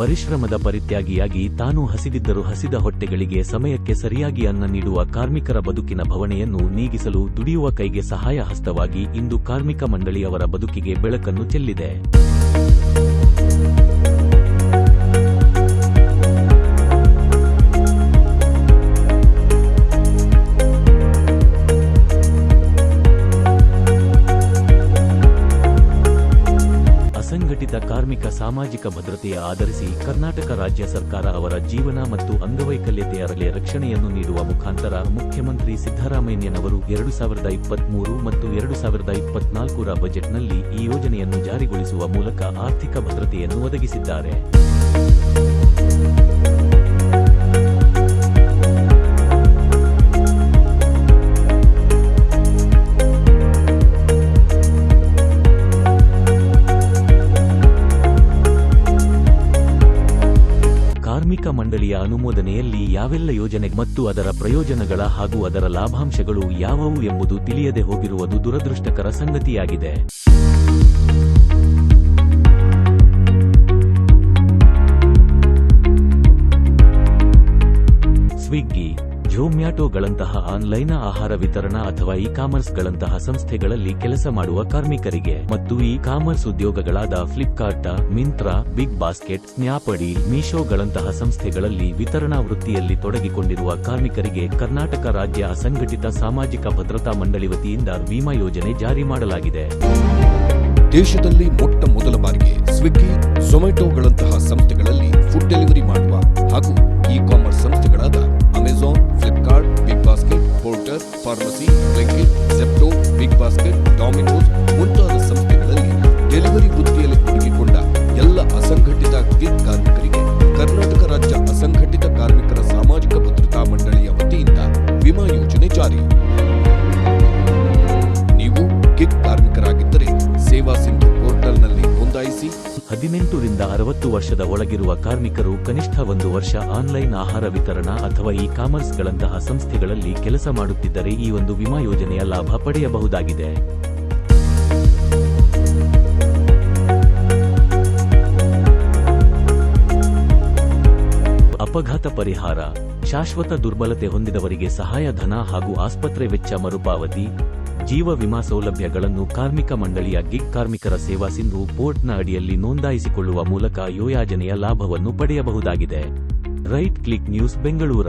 ಪರಿಶ್ರಮದ ಪರಿತ್ಯಾಗಿಯಾಗಿ ತಾನು ಹಸಿದಿದ್ದರೂ ಹಸಿದ ಹೊಟ್ಟೆಗಳಿಗೆ ಸಮಯಕ್ಕೆ ಸರಿಯಾಗಿ ಅನ್ನ ನೀಡುವ ಕಾರ್ಮಿಕರ ಬದುಕಿನ ಭವಣೆಯನ್ನು ನೀಗಿಸಲು ದುಡಿಯುವ ಕೈಗೆ ಸಹಾಯ ಹಸ್ತವಾಗಿ ಇಂದು ಕಾರ್ಮಿಕ ಮಂಡಳಿಯವರ ಬದುಕಿಗೆ ಬೆಳಕನ್ನು ಚೆಲ್ಲಿದೆ. ಕಾರ್ಮಿಕ ಸಾಮಾಜಿಕ ಭದ್ರತೆಯ ಆಧರಿಸಿ ಕರ್ನಾಟಕ ರಾಜ್ಯ ಸರ್ಕಾರ ಅವರ ಜೀವನ ಮತ್ತು ಅಂಗವೈಕಲ್ಯತೆಯರಲೆ ರಕ್ಷಣೆಯನ್ನು ನೀಡುವ ಮುಖಾಂತರ ಮುಖ್ಯಮಂತ್ರಿ ಸಿದ್ದರಾಮಯ್ಯನವರು ಎರಡು ಸಾವಿರದ ಇಪ್ಪತ್ಮೂರು ಮತ್ತು ಎರಡು ಸಾವಿರದ ಇಪ್ಪತ್ನಾಲ್ಕರ ಬಜೆಟ್ನಲ್ಲಿ ಈ ಯೋಜನೆಯನ್ನು ಜಾರಿಗೊಳಿಸುವ ಮೂಲಕ ಆರ್ಥಿಕ ಭದ್ರತೆಯನ್ನು ಒದಗಿಸಿದ್ದಾರೆ. ಮಂಡಳಿಯ ಅನುಮೋದನೆಯಲ್ಲಿ ಯಾವೆಲ್ಲ ಯೋಜನೆ ಮತ್ತು ಅದರ ಪ್ರಯೋಜನಗಳ ಹಾಗೂ ಅದರ ಲಾಭಾಂಶಗಳು ಯಾವುವು ಎಂಬುದು ತಿಳಿಯದೆ ಹೋಗಿರುವುದು ದುರದೃಷ್ಟಕರ ಸಂಗತಿಯಾಗಿದೆ. ಝೊಮ್ಯಾಟೊಗಳಂತಹ ಆನ್ಲೈನ್ ಆಹಾರ ವಿತರಣಾ ಅಥವಾ ಇ ಕಾಮರ್ಸ್ಗಳಂತಹ ಸಂಸ್ಥೆಗಳಲ್ಲಿ ಕೆಲಸ ಮಾಡುವ ಕಾರ್ಮಿಕರಿಗೆ ಮತ್ತು e commerce ಉದ್ಯೋಗಗಳಾದ Flipkart Myntra big basket Snapdeal ಮೀಶೋಗಳಂತಹ ಸಂಸ್ಥೆಗಳಲ್ಲಿ ವಿತರಣಾ ವೃತ್ತಿಯಲ್ಲಿ ತೊಡಗಿಕೊಂಡಿರುವ ಕಾರ್ಮಿಕರಿಗೆ ಕರ್ನಾಟಕ ರಾಜ್ಯ ಅಸಂಘಟಿತ ಸಾಮಾಜಿಕ ಭದ್ರತಾ ಮಂಡಳಿ ವತಿಯಿಂದ ವಿಮಾ ಯೋಜನೆ ಜಾರಿ ಮಾಡಲಾಗಿದೆ. ದೇಶದಲ್ಲಿ ಮೊಟ್ಟ ಮೊದಲ ಬಾರಿಗೆ ಸ್ವಿಗ್ಗಿ ಝೊಮ್ಯಾಟೊಗಳಂತಹ ರಾಜ್ಯ ಅಸಂಘಟಿತ ಕಾರ್ಮಿಕರ ಸಾಮಾಜಿಕ ಭದ್ರತಾ ಮಂಡಳಿಯ ವತಿಯಿಂದ ವಿಮಾ ಯೋಜನೆ ಜಾರಿ. ನೀವು ಕಿಕ್ ಕಾರ್ಮಿಕರಾಗಿದ್ದರೆ ಸೇವಾ ಸಿಂಧು ಪೋರ್ಟಲ್ನಲ್ಲಿ ನೋಂದಾಯಿಸಿ. ಹದಿನೆಂಟರಿಂದ ಅರವತ್ತು ವರ್ಷದ ಒಳಗಿರುವ ಕಾರ್ಮಿಕರು ಕನಿಷ್ಠ ಒಂದು ವರ್ಷ ಆನ್ಲೈನ್ ಆಹಾರ ವಿತರಣಾ ಅಥವಾ ಇ ಕಾಮರ್ಸ್ಗಳಂತಹ ಸಂಸ್ಥೆಗಳಲ್ಲಿ ಕೆಲಸ ಮಾಡುತ್ತಿದ್ದರೆ ಈ ಒಂದು ವಿಮಾ ಯೋಜನೆಯ ಲಾಭ ಪಡೆಯಬಹುದಾಗಿದೆ. ಅಪಘಾತ ಪರಿಹಾರ, ಶಾಶ್ವತ ದುರ್ಬಲತೆ ಹೊಂದಿದವರಿಗೆ ಸಹಾಯಧನ ಹಾಗೂ ಆಸ್ಪತ್ರೆ ವೆಚ್ಚ ಮರುಪಾವತಿ, ಜೀವ ವಿಮಾ ಸೌಲಭ್ಯಗಳನ್ನು ಕಾರ್ಮಿಕ ಮಂಡಳಿಯ ಗಿಗ್ ಕಾರ್ಮಿಕರ ಸೇವಾ ಸಿಂಧು ಪೋರ್ಟ್ನ ಅಡಿಯಲ್ಲಿ ನೋಂದಾಯಿಸಿಕೊಳ್ಳುವ ಮೂಲಕ ಯೋಜನೆಯ ಲಾಭವನ್ನು ಪಡೆಯಬಹುದಾಗಿದೆ. Right click news Bengaluru.